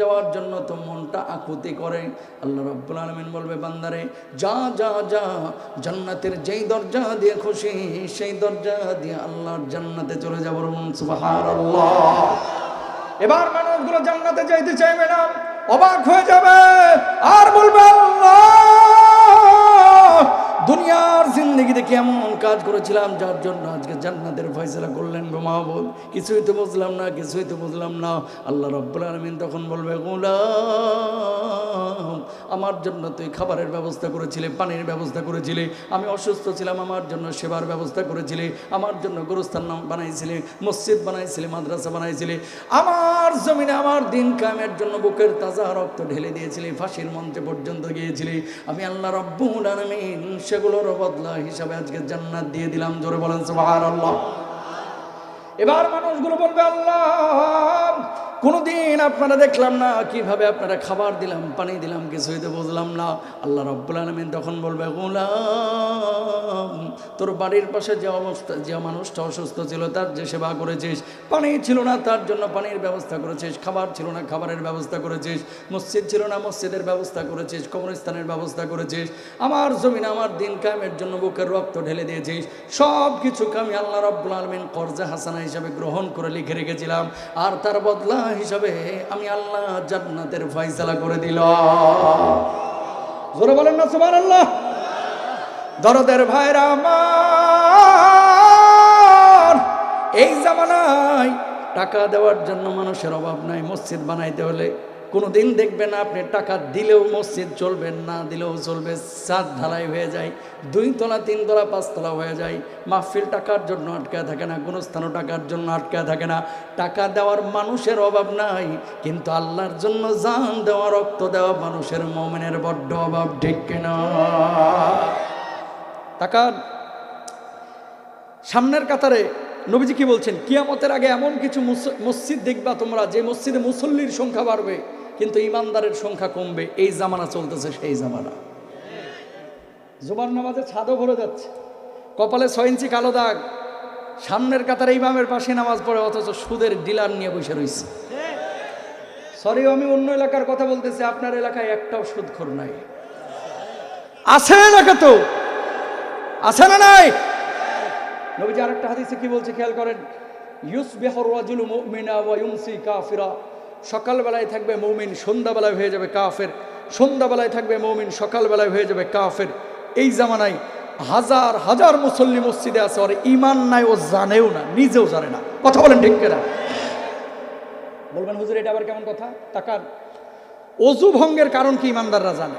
যাওয়ার জন্য তো মনটা আকুতি করে। আল্লাহ রব্বুল আলমিন বলবে, বান্দারে, যা যা যা, জান্নাতের যেই দরজা দিয়ে খুশি, সেই দরজা দিয়ে আল্লাহর জান্নাতে চলে যাব সুবাহার এবার মানুষগুলো জান্নাতে যাইতে চাইবে না, অবাক হয়ে যাবে, আর বলবে করেছিলাম, যার জন্য আজকে জান্নাতের ফয়সলা করলেন গো মাহবুব। কিছুই তো বুঝলাম না, কিছুই তো বুঝলাম না। আল্লাহ রব্বুল আলমিন তখন বলবে, গোলাম। আমার জন্য তুই খাবারের ব্যবস্থা করেছিলে, পানির ব্যবস্থা করেছিলে, আমি অসুস্থ ছিলাম, আমার জন্য সেবার ব্যবস্থা করেছিলে, আমার জন্য গুরুস্থান বানাইছিলে, মসজিদ বানাইছিলে, মাদ্রাসা বানাইছিলে, আমার জমিনে আমার দিন কামের জন্য বুকের তাজা রক্ত ঢেলে দিয়েছিলে, ফাঁসির মঞ্চে পর্যন্ত গিয়েছিলে, আমি আল্লাহ রব্বুল আলমিন সেগুলোর বদলা হিসাবে আজকে জান্নাত দিয়ে দিলাম, জোরে বলেন সুবহানাল্লাহ। এবার মানুষগুলো বলবে, আল্লাহ! কোনোদিন আপনারা দেখলাম না, কীভাবে আপনারা খাবার দিলাম, পানি দিলাম কিছু তো বুঝলাম না। আল্লাহ রব্বুল আলমিন তখন বলবে, গোলাম, তোর বাড়ির পাশে যে অবস্থা, যে মানুষটা অসুস্থ ছিল, তার যে সেবা করেছিস, পানি ছিল না, তার জন্য পানির ব্যবস্থা করেছিস, খাবার ছিল না, খাবারের ব্যবস্থা করেছিস, মসজিদ ছিল না, মসজিদের ব্যবস্থা করেছিস, কবরস্থানের ব্যবস্থা করেছিস, আমার জমিন, আমার দিন কামের জন্য বুকের রক্ত ঢেলে দিয়েছিস সব কিছুকে আমি আল্লাহ রব্বুল আলমিন কর্জা হাসানা হিসাবে গ্রহণ করে লিখে রেখেছিলাম, আর তার বদলা হিসাবে আমি আল্লাহ জান্নাতের ফয়সালা করে দিল। জোরে বলেন না সুবার আল্লাহ দরদের ভাইরা আমার, এই জামানায় টাকা দেওয়ার জন্য মানুষের অভাব নাই, মসজিদ বানাইতে হলে কোনো দিন দেখবেন আপনি টাকা দিলেও মসজিদ চলবেন না, দিলেও চলবে সাত ঢালাই হয়ে যায়, দুই তলা, তিন তলা পাঁচতলা হয়ে যায়। মাহফিল টাকার জন্য আটকায় থাকে না কোনো স্থানও টাকার জন্য আটকায় থাকে না। টাকা দেওয়ার মানুষের অভাব নাই, কিন্তু আল্লাহর জন্য জান দেওয়া, রক্ত দেওয়া মানুষের মমেনের বড্ড অভাব, ঠিক কিনা? টাকার সামনের কাতারে নবীজি কি বলছেন? কিয়ামতের আগে এমন কিছু মুস- মসজিদ দেখবা তোমরা, যে মসজিদে মুসল্লির সংখ্যা বাড়বে। কিন্তু ইমানদারের সংখ্যা কমবে, এই জামানা চলতেছে সেই জামানা। জোবার নামাজে ছাদও ভরে যাচ্ছে, কপালে ছয় ইঞ্চি কালো দাগ, সামনের কাতারে ইমামের পাশে নামাজ পড়ে, অথচ সুদের ডিলার নিয়ে বসে রয়েছে। সরি আমি অন্য এলাকার কথা বলতেছি, আপনার এলাকায় একটাও সুদখোর নাই। আছে এলাকা তো আছে না নাই? নবীজি আরেকটা হাদিসে কি বলছে, খেয়াল করেন? ইউসবিহর রাজুল মুমিনা ওয়া ইউমসি কাফিরা। সকালবেলায় থাকবে মৌমিন, সন্ধ্যাবেলায় হয়ে যাবে কাফের, সন্ধ্যাবেলায় থাকবে মৌমিন, সকালবেলায় হয়ে যাবে কাফের। এই জামানায় হাজার হাজার মুসল্লি মসজিদে আছে আর ইমান নাই, ও জানেও না, নিজেও জানে না। কথা বলেন ঠিক কেনা? বলবেন, হুজুর, এটা আবার কেমন কথা? টাকার অজু ভঙ্গের কারণ কি ইমানদাররা জানে?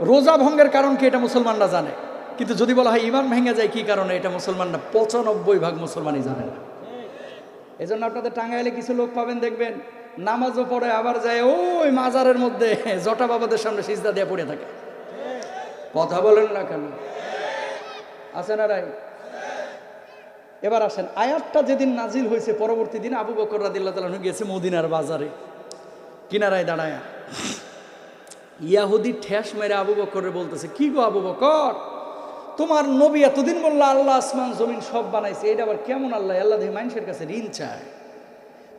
রোজা ভঙ্গের কারণ কি এটা মুসলমানরা জানে? কিন্তু যদি বলা হয় ইমান ভেঙে যায়, কি কারণে এটা মুসলমানরা? পঁচানব্বই ভাগ মুসলমানই জানে না। এই জন্য আপনাদের টাঙ্গাইলে কিছু লোক পাবেন, দেখবেন। নামাজও পড়ে, আবার যায় ওই মাজারের মধ্যে। জটা বাবাদের সামনে সিজদা দিয়ে পড়ে থাকে। কথা বলেন না কেন? আছে না রাই এবার আসেন, আয়াতটা যেদিন নাজিল হয়েছে পরবর্তী দিন, আবু বকর রাদিল্লাহ তালন গেছে মদিনার বাজারে। কিনারায় দাঁড়ায়। ইয়াহুদি ঠেস মেরে আবু বকরে বলতেছে, কি গো আবু বকর? তোমার নবী এতদিন বলল, আল্লাহ আসমান, জমিন সব বানাইছে। এটা আবার কেমন আল্লাহ? আল্লাহ মানুষের কাছে ঋণ চায়।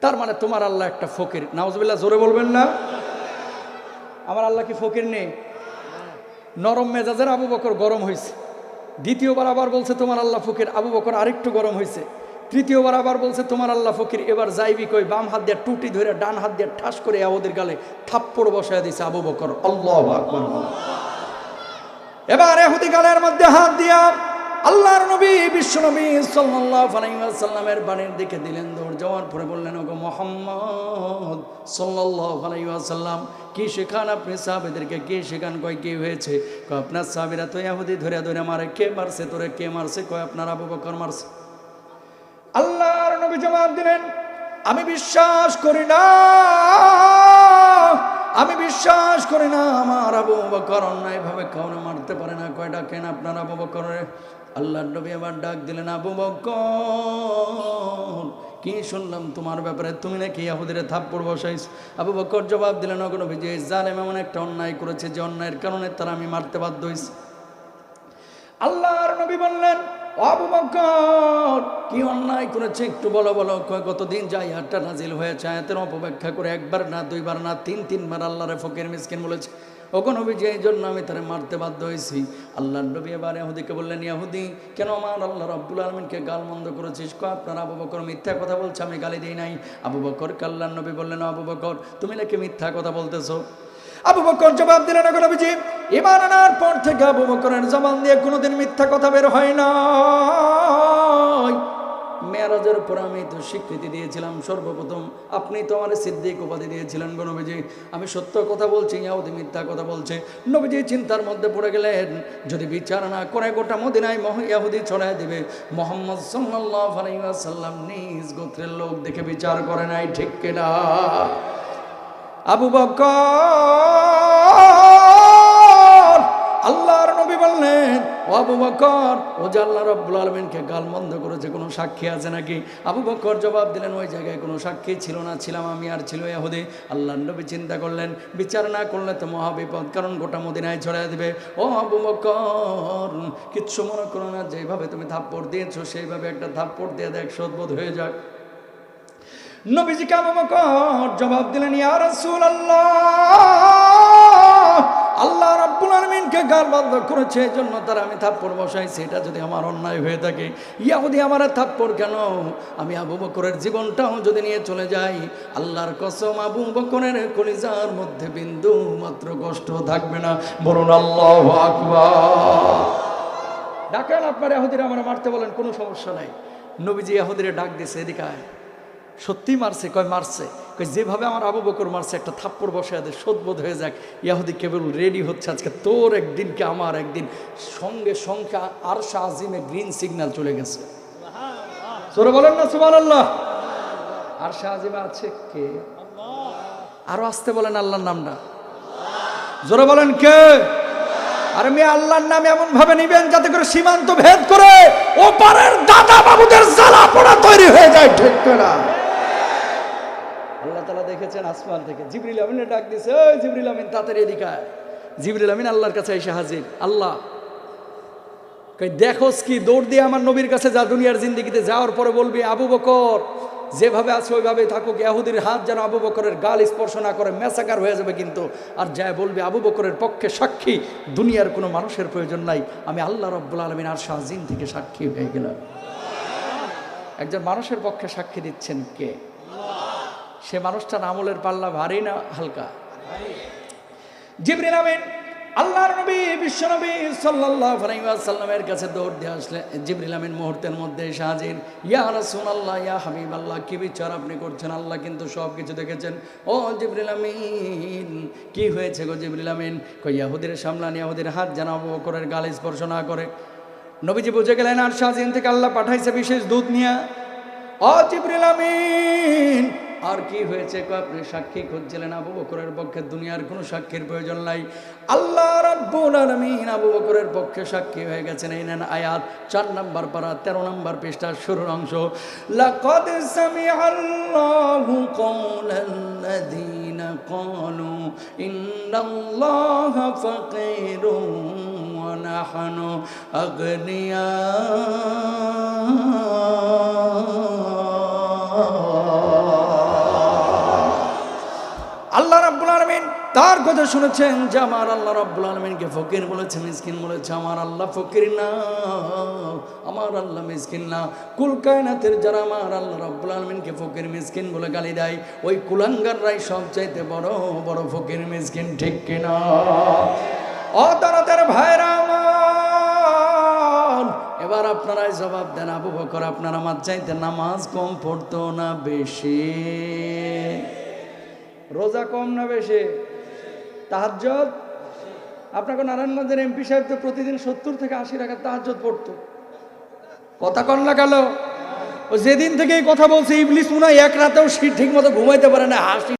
তার মানে তোমার আল্লাহ একটা ফকির। নাওজবিল্লাহ জোরে বলবেন না? আমার আল্লাহ কি ফকির নেই? নরম মেজাজের আবু বকর গরম হয়েছে দ্বিতীয়বার আবার বলছে, তোমার আল্লাহ ফকির। আবু বকর আরেকটু গরম হয়েছে তৃতীয়বার আবার বলছে, তোমার আল্লাহ ফকির। এবার যাইবি কই, বাম হাত দিয়ে টুটি ধরে ডান হাত দিয়ে ঠাস করে ওদের গালে থাপ্পড় বসায় দিছে আবু বকর। আল্লাহ। এবার এহুদি গালের মধ্যে হাত দিয়া আল্লাহর নবী, বিশ্ব নবী আলাইহি ওয়াসাল্লামের বাণীর দিকে দিলেন দৌড় যাওয়ার পরে বললেন, ওগো মোহাম্মদ ওয়াসাল্লাম, কি শেখান আপনি সাহাবেদেরকে? কে শেখান? কয়, কি হয়েছে? কয়, আপনার সাহাবীরা তো ইহুদি ধরে ধরে মারে, কে মারছে তোরে? কে মারছে? কয়, আপনার আবু বকর মারছে? আল্লাহর নবী জবাব দিলেন, আমি বিশ্বাস করি না। আমি বিশ্বাস করি না, আমার আবু বকর অন্যায় ভাবে কাউরে মারতে পারে না। কয়টা কেন আপনার আবু বকরে আল্লাহর নবী আবার ডাক দিলেন, আবু বকর, কি শুনলাম তোমার ব্যাপারে? তুমি নাকি ইয়াহুদের থাপ্পড় বসাইছ? আবু বকর জবাব দিলেন অগনবী যে জালেম এমন একটা অন্যায় করেছে, যে অন্যায়ের কারণে তারা আমি মারতে বাধ্য হইছি। আল্লাহর নবী বললেন আবু বকর, কি অন্যায় করেছে একটু বলো বলো কতদিন যাই হাটটা নাজিল হয়েছে, আয়াতের অপব্যাখ্যা করে একবার না, দুইবার না, তিন, তিনবার আল্লাহরে ফকির মিসকিন বলেছে। নবী যে এই জন্য আমি তারে মারতে বাধ্য হয়েছি। আল্লাহ নবী এবার ইহুদিকে বললেন ইয়াহুদি কেন আমার আল্লাহ রব্বুল আলমিনকে গাল মন্দ করেছিস? কয়, আপনার আবু বকর মিথ্যা কথা বলছে, আমি গালি দিই নাই। আবু বকর কাল্লার নবী বললেন আবু বকর, তুমি নাকি মিথ্যা কথা বলতেছো? আবু বকর জবাব দিলেন নবীজি ইমান আনার পর থেকে আবু বকরের জবান দিয়ে কোনোদিন মিথ্যা কথা বের হয় না মেয়ারাজের পর আমি তো স্বীকৃতি দিয়েছিলাম সর্বপ্রথম। আপনি তো আমার সিদ্দিক উপাধি দিয়েছিলেন গো নবীজি। আমি সত্য কথা বলছি, ইয়াহুদি মিথ্যা কথা বলছে। নবীজি চিন্তার মধ্যে পড়ে গেলেন, যদি বিচার না করে গোটা মদিনায় মহ ইয়াহুদি ছড়ায় দিবে। মোহাম্মদ সাল্লাহ আলাইসাল্লাম নিজ গোত্রের লোক দেখে বিচার করে নাই, ঠিক কিনা? আবু বকর বললেন, আবু বকর, ও যে আল্লাহ রব্বুল আলমিনকে গালমন্দ করেছে, কোনো সাক্ষী আছে নাকি? আবু বকর জবাব দিলেন, ওই জায়গায় কোনো সাক্ষী ছিল না, ছিলাম আমি আর ছিল ইয়াহুদি আল্লাহর নবী চিন্তা করলেন, বিচার না করলে তো মহাবিপদ কারণ গোটা মদিনায় ছড়াই দেবে। ও আবু বকর, কিচ্ছু মনে করো না, যেভাবে তুমি থাপ্পড় দিয়েছ, সেইভাবে একটা থাপ্পড় দিয়ে দেখ সদবোধ হয়ে যাক। নবীজি আবু বকর জবাব দিলেন, ইয়া রাসূলুল্লাহ আল্লাহ আলামিনকে গাল বন্ধ করেছে এজন্য তার আমি থাপ্পড় বসাইছি এটা যদি আমার অন্যায় হয়ে থাকে। ইয়াহুদি আমার থাপ্পড় কেন? আমি আবু বকরের জীবনটাও যদি নিয়ে চলে যাই, আল্লাহর কসম আবু বকরের কলিজার মধ্যে বিন্দু মাত্র কষ্ট থাকবে না। বলুন, আল্লাহ ডাকেন আপনার ইয়াহুদিরা আমার মারতে বলেন, কোনো সমস্যা নাই। নবীজি ইয়াহুদিরে ডাক দিছে, এদিকে সত্যি মারছে, কয় মারছে? কয়, যেভাবে আমার আবু বকর মারছে, একটা থাপ্পড় বসে আদের শোধবোধ হয়ে যাক, ইয়াহুদি কেবল রেডি হচ্ছে আজকে। তোর একদিনকে আমার একদিন, সঙ্গে সংখ্যা আর শাহজিমে গ্রিন সিগন্যাল চলে গেছে। তোরা বলেন না সুমান আল্লাহ আর শাহজিমে আছে কে? আরও আসতে বলেন আল্লাহর নামটা। জোরে বলেন কে? আর আমি আল্লাহর নাম এমন ভাবে নিবেন যাতে করে সীমান্ত ভেদ করে ওপারের দাদা বাবুদের জ্বালা পোড়া তৈরি হয়ে যায়, ঠিক না আল্লাহ আসমান থেকে। জিবরিল আমিনে ডাক দিছে ওই জিবরিল আমিন, তাড়াতাড়ি এদিকে আয়। জিবরিল আমিন আল্লাহর কাছে এসে হাজির। আল্লাহ দেখোস কি দৌড় দিয়ে আমার নবীর কাছে যা দুনিয়ার জিন্দিগিতে যাওয়ার পরে বলবি, আবু বকর, যেভাবে আছে ওইভাবে থাকুক, ইয়াহুদির হাত যেন আবু বকরের গাল স্পর্শ না করে, মেসাকার হয়ে যাবে কিন্তু। আর যা বলবি, আবু বকরের পক্ষে সাক্ষী, দুনিয়ার কোনো মানুষের প্রয়োজন নাই। আমি আল্লাহ রব্বুল আলমিন আর শাহজিন থেকে সাক্ষী হয়ে গেলাম। একজন মানুষের পক্ষে সাক্ষী দিচ্ছেন কে? সে মানুষটার আমলের পাল্লা ভারী না হালকা? জিবরিল আমিন, আল্লাহর নবী, বিশ্ব নবী সাল্লাল্লাহু আলাইহি ওয়াসাল্লামের কাছে দৌড় দিয়ে আসলে জিবরিল আমিন মুহূর্তের মধ্যে এসে হাজির। ইয়া রাসূলুল্লাহ, ইয়া হাবিবাল্লাহ, কি বিচার আপনি করছেন? আল্লাহ কিন্তু সব কিছু দেখেছেন। ও জিবরিল আমিন, কি হয়েছে গো জিবরিল আমিন? কই ইয়াহুদের সামলান, ইয়াহুদের হাত যেন আবু বকরের গাল স্পর্শ না করে। নবীজি বুঝে গেলেন, আর শাহজিন থেকে আল্লাহ পাঠাইছে বিশেষ দূত নিয়ে। ও জিবরিল আমিন আর কি হয়েছে আপনি সাক্ষী খুঁজছিলেন আবু বকরের পক্ষে? দুনিয়ার কোনো সাক্ষীর প্রয়োজন নাই। আল্লাহ রাব্বুল আবু বকরের পক্ষে সাক্ষী হয়ে গেছেন। এই নেন আয়াত, চার নাম্বার পারা, তেরো নাম্বার পৃষ্ঠার শুরুর অংশ। লাকাদ সামিআল্লাহু তার কথা শুনেছেন যে আমার আল্লাহ রাব্বুল আলমিনকে ফকির বলেছে, মিসকিন বলেছে, আমার আল্লাহ ফকির না, আমার আল্লাহ মিসকিন না। কুল কায়নাতের যারা আমার আল্লাহ রাব্বুল আলমিনকে ফকির, মিসকিন বলে গালি দেয়, ওই কুলাঙ্গাররাই সবচাইতে বড় বড় ফকির, মিসকিন, ঠিক কিনা? অতরাতের ভাইরা আমার, এবার আপনারাই জবাব দেন, আবু বকর, আপনার আমার চাইতে নামাজ কম পড়তো না বেশি? রোজা কম না বেশি? তাহাজ্জত আপনাকে নারায়ণগঞ্জের এমপি সাহেব তো প্রতিদিন সত্তর থেকে আশি টাকা তাহাজ্জত পড়তো। কথা কন লাগালো যেদিন থেকে এই কথা বলছে ইবলিশ মনে হয় এক রাতেও ঠিক মতো ঘুমাইতে পারে না, হাসি